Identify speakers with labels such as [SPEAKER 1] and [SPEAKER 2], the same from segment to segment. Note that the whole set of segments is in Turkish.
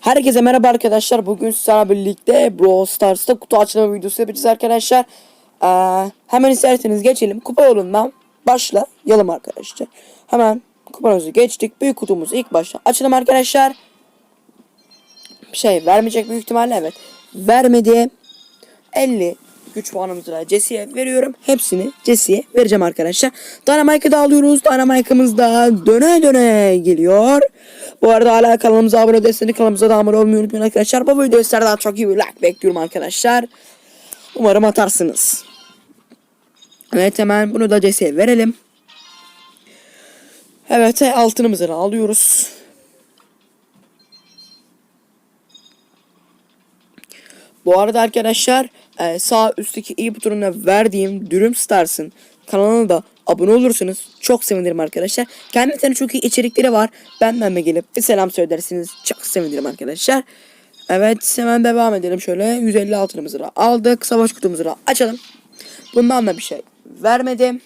[SPEAKER 1] Herkese merhaba arkadaşlar. Bugün sizlerle birlikte Brawl Stars'ta kutu açılma videosu yapacağız arkadaşlar. Ee, hemen isterseniz geçelim. Kupa yolundan başlayalım arkadaşlar. Hemen kupamızı geçtik. Büyük kutumuzu ilk başta açalım arkadaşlar. Şey vermeyecek büyük ihtimalle evet. Vermedi. 50 güç puanımızı Jesse'ye veriyorum. Hepsini Jesse'ye vereceğim arkadaşlar. Dynamite'ı da alıyoruz. Dynamite'ımız da döne döne geliyor. Bu arada hala kanalımıza abone değilseniz kanalımıza da abone olmayı unutmayın arkadaşlar. Bu videoyu sizlerden çok iyi bir like bekliyorum arkadaşlar. Umarım atarsınız. Evet hemen bunu da Jesse'ye verelim. Evet altınımızı da alıyoruz. Bu arada arkadaşlar e, sağ üstteki i butonuna verdiğim Dürüm Stars'ın kanalına da abone olursanız çok sevinirim arkadaşlar. Kendisine çok iyi içerikleri var. Benden de gelip bir selam söylersiniz. Çok sevinirim arkadaşlar. Evet hemen devam edelim şöyle. 150 altınımızı da aldık. Savaş kutumuzu da açalım. Bundan da bir şey vermedim.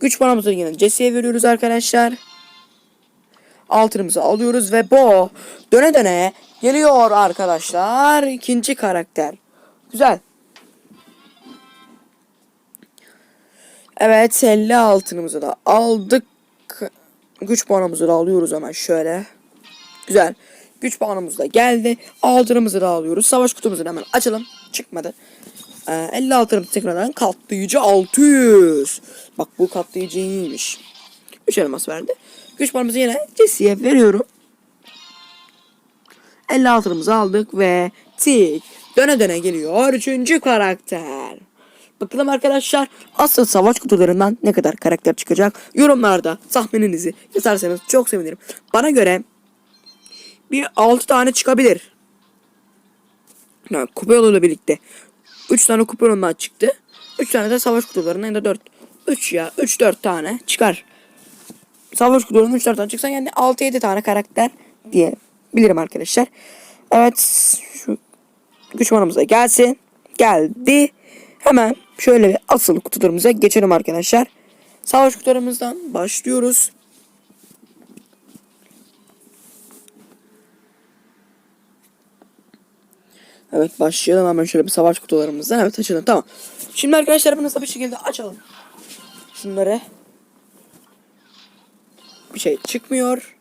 [SPEAKER 1] Güç paramızı yine Jesse'ye veriyoruz arkadaşlar. Altınımızı alıyoruz ve bu döne döne geliyor arkadaşlar. ikinci karakter. Güzel. Evet 50 altınımızı da aldık. Güç puanımızı da alıyoruz hemen şöyle. Güzel. Güç puanımız da geldi. Altınımızı da alıyoruz. Savaş kutumuzu hemen açalım. Çıkmadı. Ee, 50 altınımız tekrardan katlayıcı 600. Bak bu katlayıcı iyiymiş. 3 elmas verdi. Güç puanımızı yine Jesse'ye veriyorum. 50 altınımızı aldık ve tik döne döne geliyor. Üçüncü karakter. Bakalım arkadaşlar asıl savaş kutularından ne kadar karakter çıkacak? Yorumlarda tahmininizi yazarsanız çok sevinirim. Bana göre bir 6 tane çıkabilir. Yani kupa yoluyla birlikte 3 tane kupa yolundan çıktı. 3 tane de savaş kutularından ya da 4. 3 ya 3-4 tane çıkar. Savaş kutularından 3 tane çıksa yani 6-7 tane karakter diye bilirim arkadaşlar. Evet şu güç manamıza gelsin. Geldi. Hemen şöyle bir asıl kutularımıza geçelim arkadaşlar. Savaş kutularımızdan başlıyoruz. Evet başlayalım hemen şöyle bir savaş kutularımızdan. Evet açalım tamam. Şimdi arkadaşlar bunu hızlı bir şekilde açalım. Şunları. Bir şey çıkmıyor.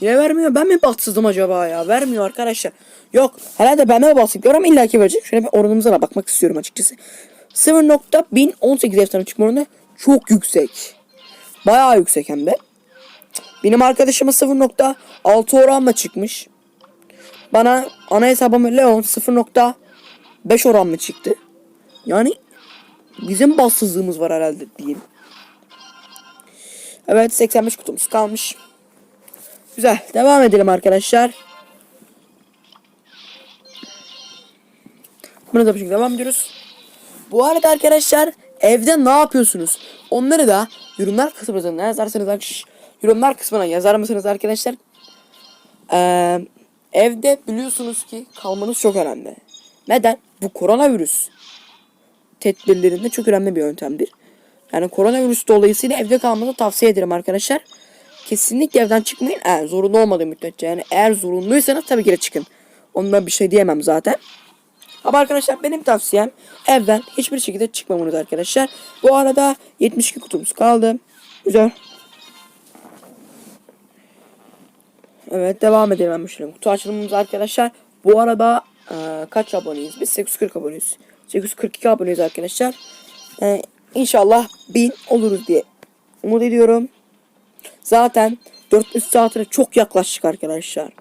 [SPEAKER 1] Niye vermiyor? Ben mi bahtsızım acaba ya? Vermiyor arkadaşlar. Yok. Herhalde ben mi basıp ama illaki verecek. Şöyle bir oranımıza da bakmak istiyorum açıkçası. 0.1018 efsane çıkma oranı çok yüksek. Bayağı yüksek hem de. Benim arkadaşıma 0.6 oranla çıkmış. Bana ana hesabıma Leon 0.5 oran mı çıktı? Yani bizim bassızlığımız var herhalde diyeyim. Evet 85 kutumuz kalmış. Güzel. Devam edelim arkadaşlar. Bunu da bir şekilde devam ediyoruz. Bu arada arkadaşlar evde ne yapıyorsunuz? Onları da yorumlar kısmına yazarsanız yorumlar kısmına yazar mısınız arkadaşlar? Ee, evde biliyorsunuz ki kalmanız çok önemli. Neden? Bu koronavirüs tedbirlerinde çok önemli bir yöntemdir. Yani koronavirüs dolayısıyla evde kalmanızı tavsiye ederim arkadaşlar. Kesinlikle evden çıkmayın. Eğer zorunlu olmadığı müddetçe. Yani eğer zorunluysanız tabii ki de çıkın. Ondan bir şey diyemem zaten. Ama arkadaşlar benim tavsiyem evden hiçbir şekilde çıkmamanız arkadaşlar. Bu arada 72 kutumuz kaldı. Güzel. Evet devam edelim hemen şöyle kutu açılımımız arkadaşlar. Bu arada e, kaç aboneyiz? Biz 840 aboneyiz. 842 aboneyiz arkadaşlar. E, inşallah 1000 oluruz diye umut ediyorum. Zaten 400 saatine çok yaklaştık arkadaşlar.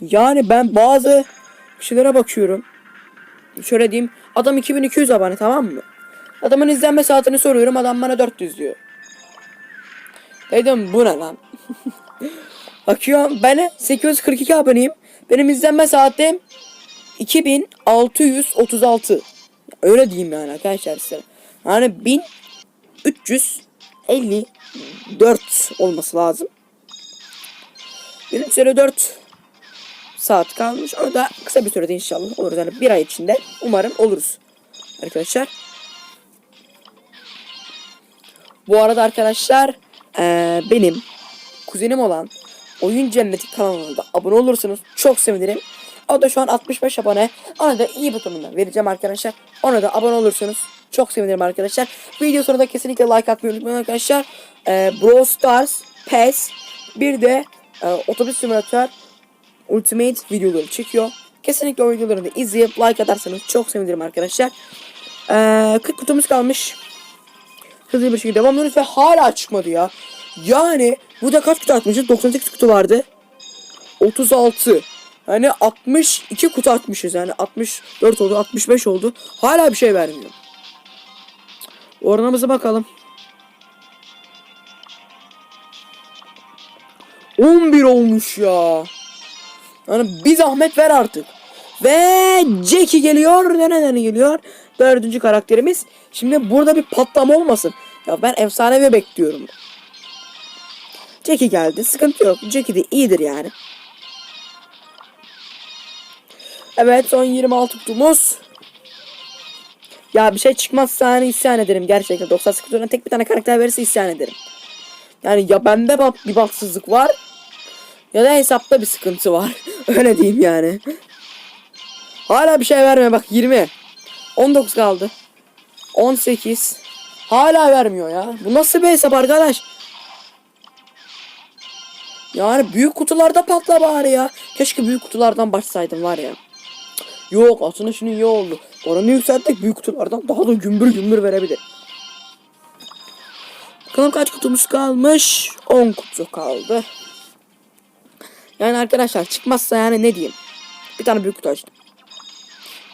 [SPEAKER 1] Yani ben bazı şeylere bakıyorum. Şöyle diyeyim. Adam 2200 abone tamam mı? Adamın izlenme saatini soruyorum. Adam bana 400 diyor. Dedim bu ne lan? Bakıyorum ben 842 aboneyim. Benim izlenme saatim 2636. Öyle diyeyim yani arkadaşlar size. Yani 1354 olması lazım. Şöyle 4 saat kalmış. O da kısa bir sürede inşallah oluruz. Yani bir ay içinde umarım oluruz. Arkadaşlar. Bu arada arkadaşlar eee, benim kuzenim olan Oyun Cenneti kanalına da abone olursanız çok sevinirim. O da şu an 65 abone. Ona da iyi butonundan vereceğim arkadaşlar. Ona da abone olursanız çok sevinirim arkadaşlar. Video sonunda kesinlikle like atmayı unutmayın arkadaşlar. Ee, Brawl Stars, PES, bir de e, Otobüs Simülatör Ultimate videoları çekiyor. Kesinlikle o videoları izleyip like atarsanız çok sevinirim arkadaşlar. Ee, 40 kutumuz kalmış. Hızlı bir şekilde devam ediyoruz ve hala çıkmadı ya. Yani burada kaç kutu atmışız? 98 kutu vardı. 36. Yani 62 kutu atmışız. Yani 64 oldu, 65 oldu. Hala bir şey vermiyor. Oranımıza bakalım. 11 olmuş ya. Yani bir zahmet ver artık. Ve Jackie geliyor. Nereden geliyor? Dördüncü karakterimiz. Şimdi burada bir patlama olmasın. Ya ben efsanevi bekliyorum. Jackie geldi. Sıkıntı yok. Jackie de iyidir yani. Evet son 26 kutumuz. Ya bir şey çıkmazsa hani isyan ederim gerçekten. 98 kutudan tek bir tane karakter verirse isyan ederim. Yani ya bende bir baksızlık var. Ya da hesapta bir sıkıntı var. Öyle diyeyim yani. Hala bir şey vermiyor bak 20. 19 kaldı. 18. Hala vermiyor ya. Bu nasıl bir hesap arkadaş? Yani büyük kutularda patla bari ya. Keşke büyük kutulardan başsaydım var ya. Yok aslında şunun iyi oldu. Oranı yükselttik büyük kutulardan daha da gümbür gümbür verebilir. Bakalım kaç kutumuz kalmış? 10 kutu kaldı. Yani arkadaşlar çıkmazsa yani ne diyeyim. Bir tane büyük kutu açtım.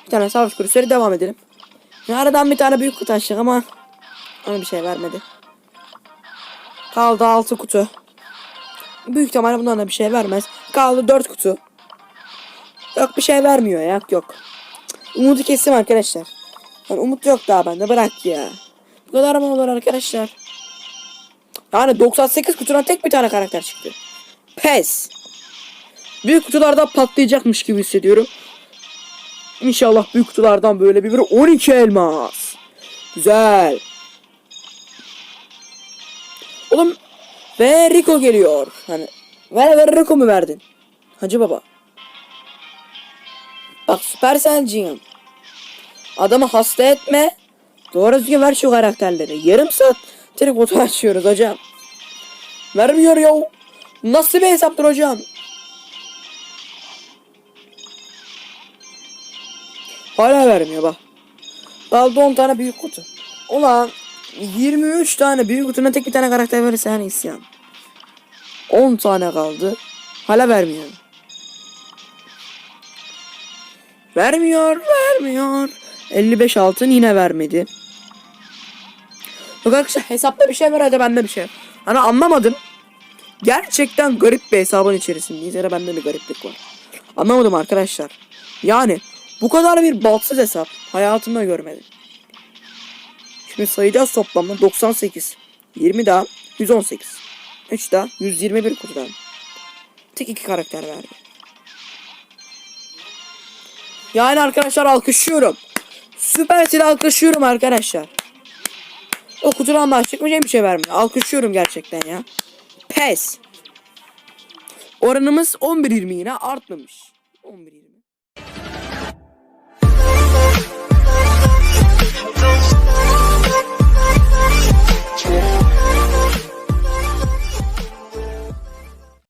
[SPEAKER 1] Bir tane savaş kursları devam edelim. Aradan bir tane büyük kutu açtık ama ona bir şey vermedi. Kaldı 6 kutu. Büyük ihtimalle bundan da bir şey vermez. Kaldı 4 kutu. Yok bir şey vermiyor ya. Yok yok. Umudu kestim arkadaşlar. Yani umut yok daha bende bırak ya. Bu kadar mı olur arkadaşlar? Yani 98 kutudan tek bir tane karakter çıktı. Pes. Büyük kutulardan patlayacakmış gibi hissediyorum. İnşallah büyük kutulardan böyle bir 12 elmas. Güzel. Oğlum ve Rico geliyor. Hani ver ver Rico mu verdin? Hacı baba. Bak Supercell'ciyim. Adamı hasta etme. Doğru düzgün ver şu karakterleri. Yarım saat oto açıyoruz hocam. Vermiyor ya. Nasıl bir hesaptır hocam? Hala vermiyor bak. Kaldı 10 tane büyük kutu. Ulan 23 tane büyük kutunun tek bir tane karakter verirse hani isyan. 10 tane kaldı. Hala vermiyor. Vermiyor, vermiyor. 55 altın yine vermedi. Yok arkadaşlar hesapta bir şey var hadi bende bir şey. Hani anlamadım. Gerçekten garip bir hesabın içerisindeyiz. Da bende bir gariplik var. Anlamadım arkadaşlar. Yani bu kadar bir balsız hesap hayatımda görmedim. Şimdi sayacağız toplamda 98. 20 daha 118. 3 daha 121 kutudan. Tek iki karakter verdi. Yani arkadaşlar alkışlıyorum. Süper alkışlıyorum arkadaşlar. O kutudan daha çıkmayacak bir şey vermiyor. Alkışlıyorum gerçekten ya. Pes. Oranımız 11-20 yine artmamış. 11